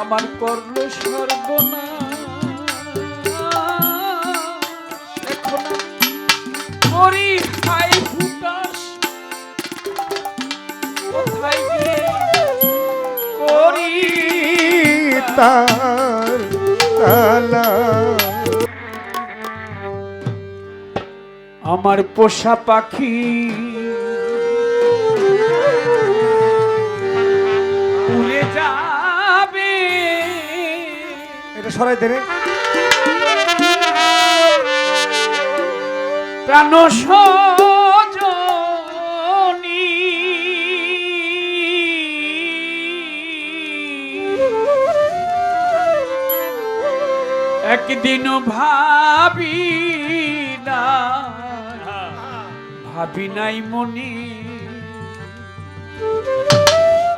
আমার করল সর্বনা এখন করি খাই ফুটাস কোথায় গিয়ে করি তার আমার পোষা পাখি। উড়ে যাবে এটা সরাই দেবে একদিন ভাবি না ভাবি নাই মনি।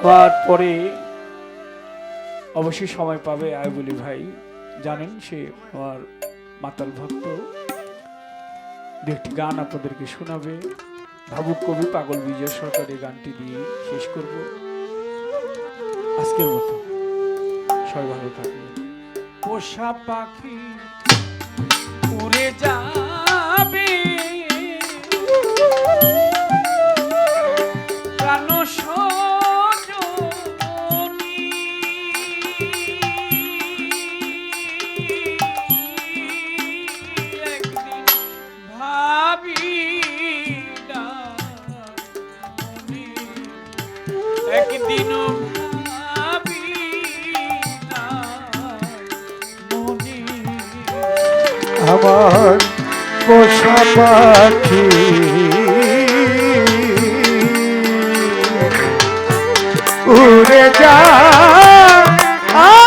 হওয়ার পরে অবশ্যই সময় পাবে, আয় বলি ভাই। জানেন, সে আমার মাতাল ভক্ত। একটি গান আপনাদেরকে শোনাবে। ভাবুক কবি পাগল বিজয় সরকার এই গানটি দিয়ে শেষ করব। আজকের মতো। সবাই ভালো থাকবে পোষা পাখি আমার পোষা পাখি। উড়ে যা ও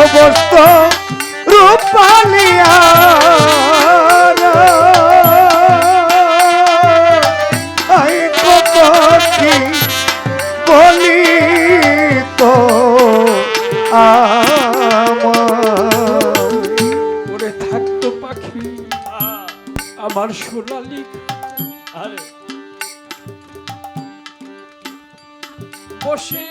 অবস্থ রূপালিয়া আমার সোনালি। আরে। বসে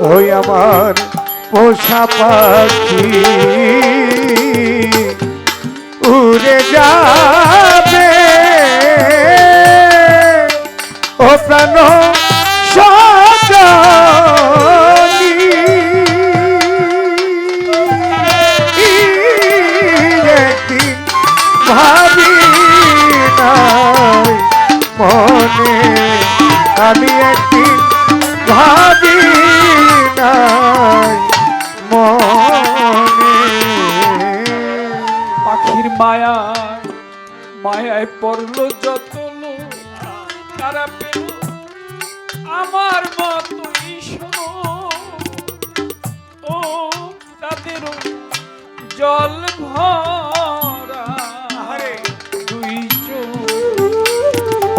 ওই আমার পোষা পাখি। উড়ে যাবে। ও প্রাণ ভাবি আমি একদিন ভাবি পাখির মায়া মায়ায় পড়ল যত লোক, তারা পেল আমার মতো ও তাদেরও জল ভরা দুই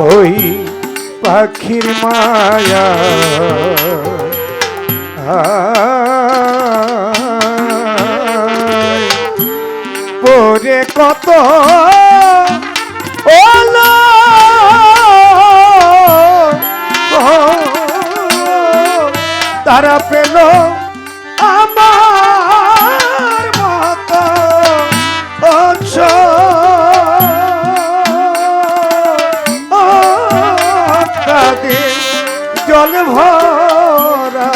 ওই পাখির মায়া কত? তারা পেল আমার মতো জল ভরা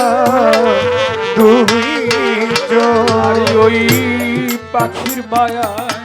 পাখির মায়ায়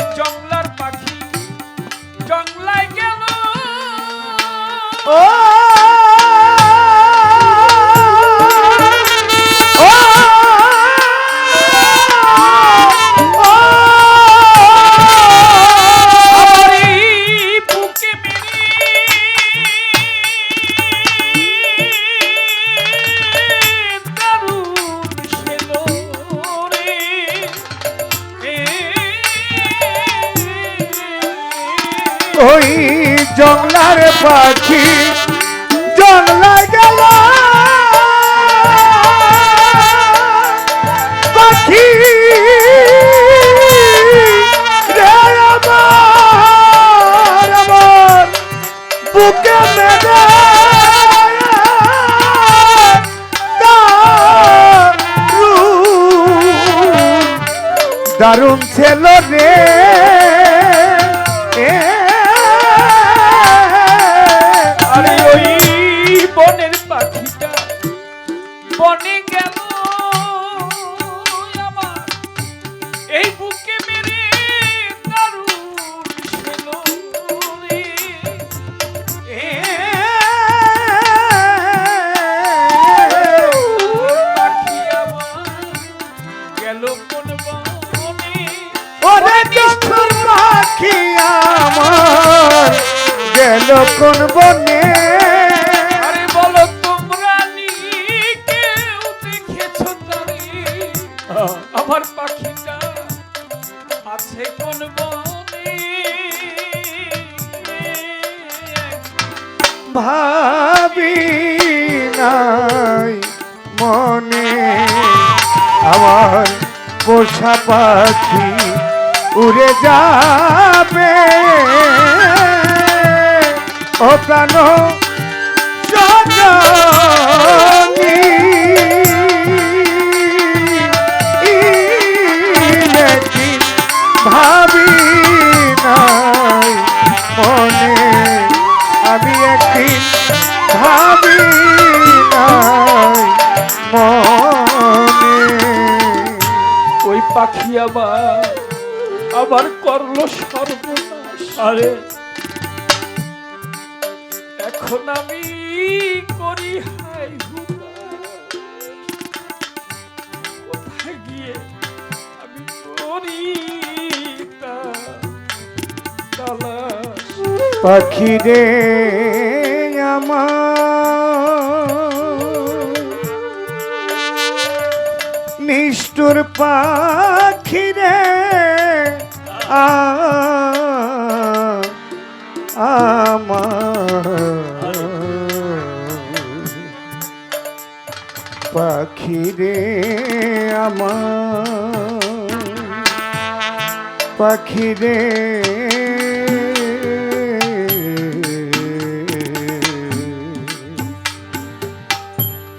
দারুণ দারুণ রে। কোন বনে। আরে বলো তোমরা কেউ দেখেছ তারে? আমার পাখিটা আছে কোন বনে? ভাবি নাই মনে। আমার পোষা পাখি উড়ে যাবে। ও প্রাণ ভাবি নাই মনে? আমি একদিন ভাবি নাই মনে। ওই পাখি আবার আবার করল সর্বনাশ। আরে এখন আমি করি হাই। কোথায় গিয়ে আমি করি পাখি রে আমার। নিষ্ঠুর পাখি রে আমার। পাখি রে আমার। পাখিরে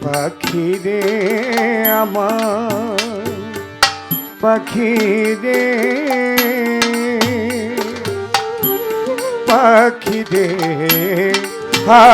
পাখিরে আমার। পাখি রে। হা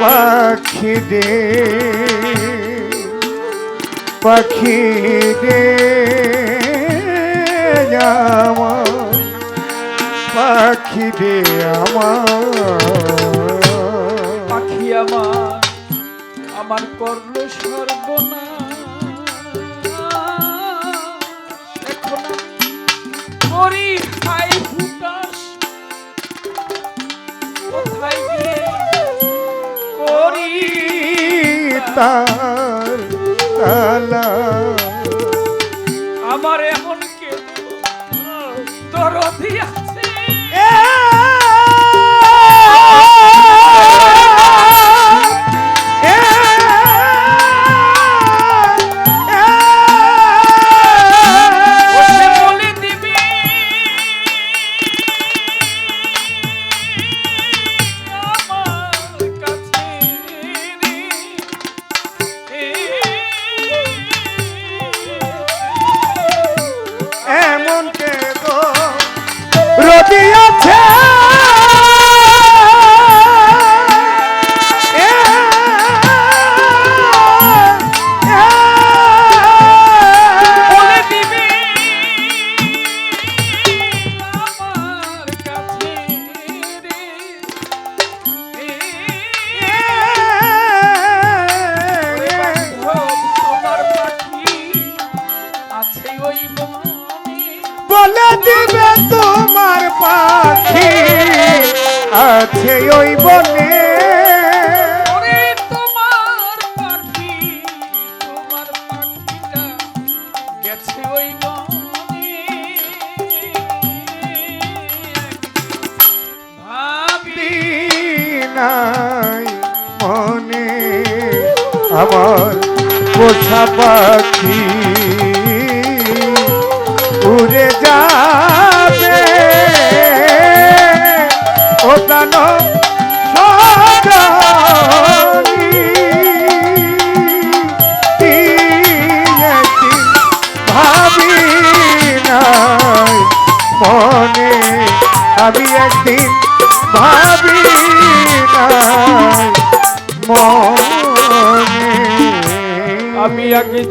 পাখিদে পাখি দে আমার পাখি দে আমার। পাখি আমার আমার করল সর্বনা tar tala আছে ওই বনে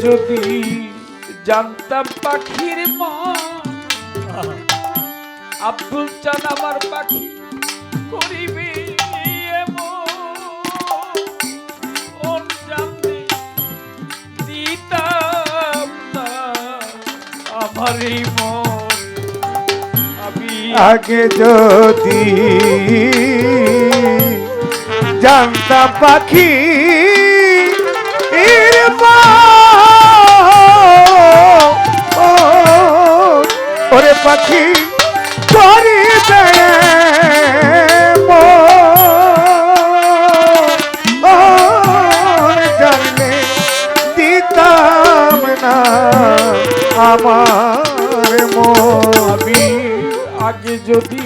যদি জানতাম পাখির মন আব্দুল চান আমার পাখি করিবে আগে যদি জানতা পাখি পাখি ধরি বেড়ে জানলে দিতাম না আমার আমি আগে যদি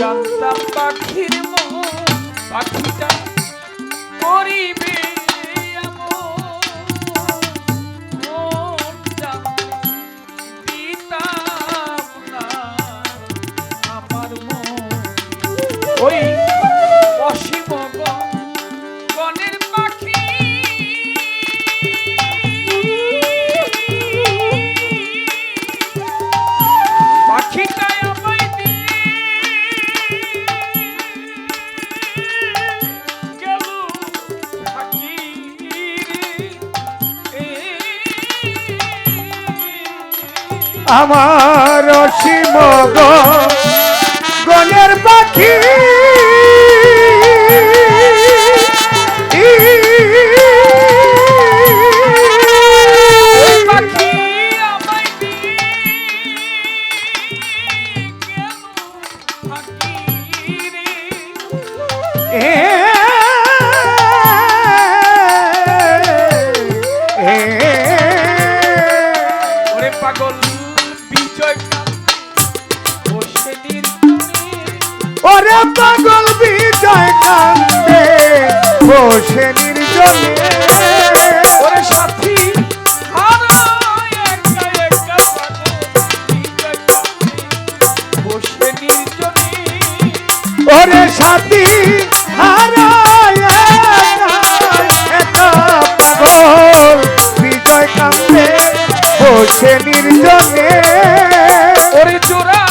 জানতাম পাখির মন, পাখিটা করিবে আমার অসীম গণের পাখি বসে নির্জনে। ওরে চোরা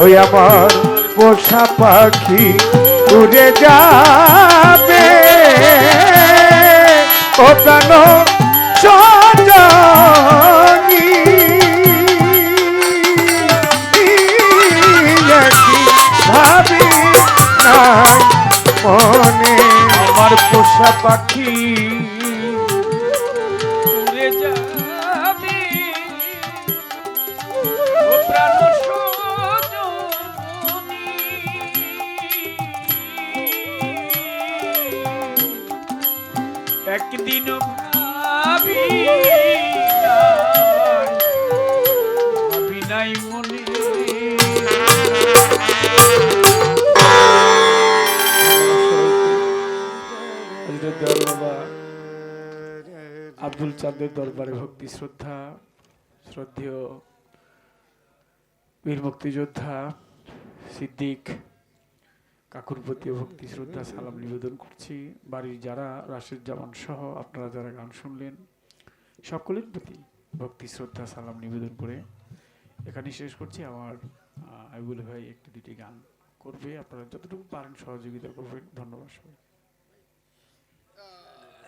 ওই আমার পোষা পাখি উড়ে যাবে। ও প্রাণ সজনী আমার পাখি হযরত দয়াল আব্দুল চাঁদের দরবারে ভক্তি, শ্রদ্ধা, শ্রদ্ধেয় বীর মুক্তিযোদ্ধা সিদ্দিক কাকুর প্রতি ভক্তি, শ্রদ্ধা, সালাম নিবেদন করছি। বাড়ির যারা, রাশেদ জামান সহ আপনারা যারা গান শুনলেন, সকলের প্রতি ভক্তি, শ্রদ্ধা, সালাম নিবেদন করে এখানে শেষ করছি। আমার আইবুল ভাই একটি দুটি গান করবে। আপনারা যতটুকু পারেন সহযোগিতা করবেন। ধন্যবাদ সবাই